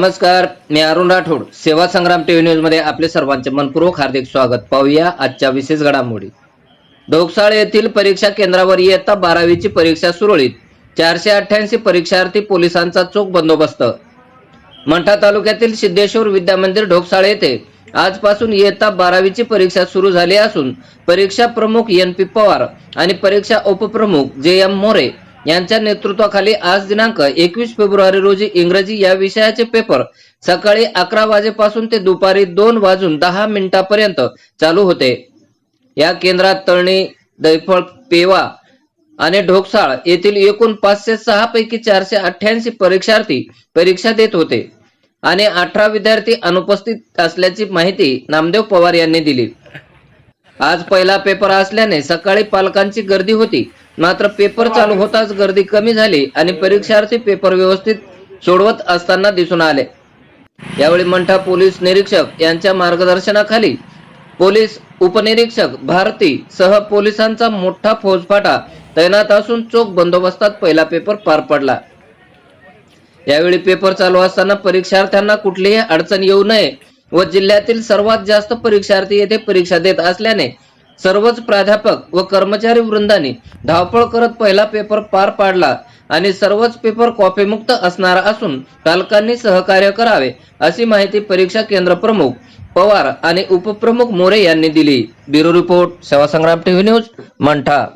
नमस्कार मी अरुण राठोड. सेवा संग्राम टीव्ही न्यूजमध्ये आपले सर्वांचे मनपूर्वक हार्दिक स्वागत. पाहूया आजच्या विशेष घडामोडी. ढोकसाळ येथील परीक्षा केंद्रावर इयत्ता बारावीची परीक्षा सुरळीत. चारशे अठ्ठ्याऐंशी परीक्षार्थी पोलिसांचा चोख बंदोबस्त. मंठा तालुक्यातील सिद्धेश्वर विद्यामंदिर ढोकसाळ येथे आजपासून इयत्ता बारावीची परीक्षा सुरू झाली असून परीक्षा प्रमुख एन पी पवार आणि परीक्षा उपप्रमुख जे एम मोरे यांच्या नेतृत्वाखाली आज दिनांक एकवीस फेब्रुवारी रोजी इंग्रजी या विषयाचे पेपर सकाळी अकरा वाजेपासून ते दुपारी दोन वाजून दहा मिनिटापर्यंत चालू होते. या केंद्रात तळणी दैफळ पेवा आणि ढोकसाळ येथील एकूण पाचशे सहा पैकी चारशे अठ्ठ्याऐंशी परीक्षार्थी परीक्षा देत होते आणि अठरा विद्यार्थी अनुपस्थित असल्याची माहिती नामदेव पवार यांनी दिली. आज पहिला पेपर असल्याने सकाळी पालकांची गर्दी होती. मात्र पेपर चालू होताच गर्दी कमी झाली आणि परीक्षार्थी पेपर व्यवस्थित सोडवत असताना दिसून आले. यावेळी मंठा पोलीस निरीक्षक यांच्या मार्गदर्शनाखाली पोलीस उपनिरीक्षक भारती सह पोलिसांचा मोठा फौजफाटा तैनात असून चोख बंदोबस्तात पहिला पेपर पार पडला. यावेळी पेपर चालू असताना परीक्षार्थ्यांना कुठलीही अडचण येऊ नये व जिल्ह्यातील सर्वात जास्त परीक्षार्थी येथे परीक्षा देत असल्याने सर्वच प्राध्यापक व कर्मचारी वृंदांनी धावपळ करत पहिला पेपर पार पाडला आणि सर्वच पेपर कॉपीमुक्त असणारा असून पालकांनी सहकार्य करावे अशी माहिती परीक्षा केंद्र प्रमुख पवार आणि उपप्रमुख मोरे यांनी दिली. Bureau report Sevasangram TV news Mantha.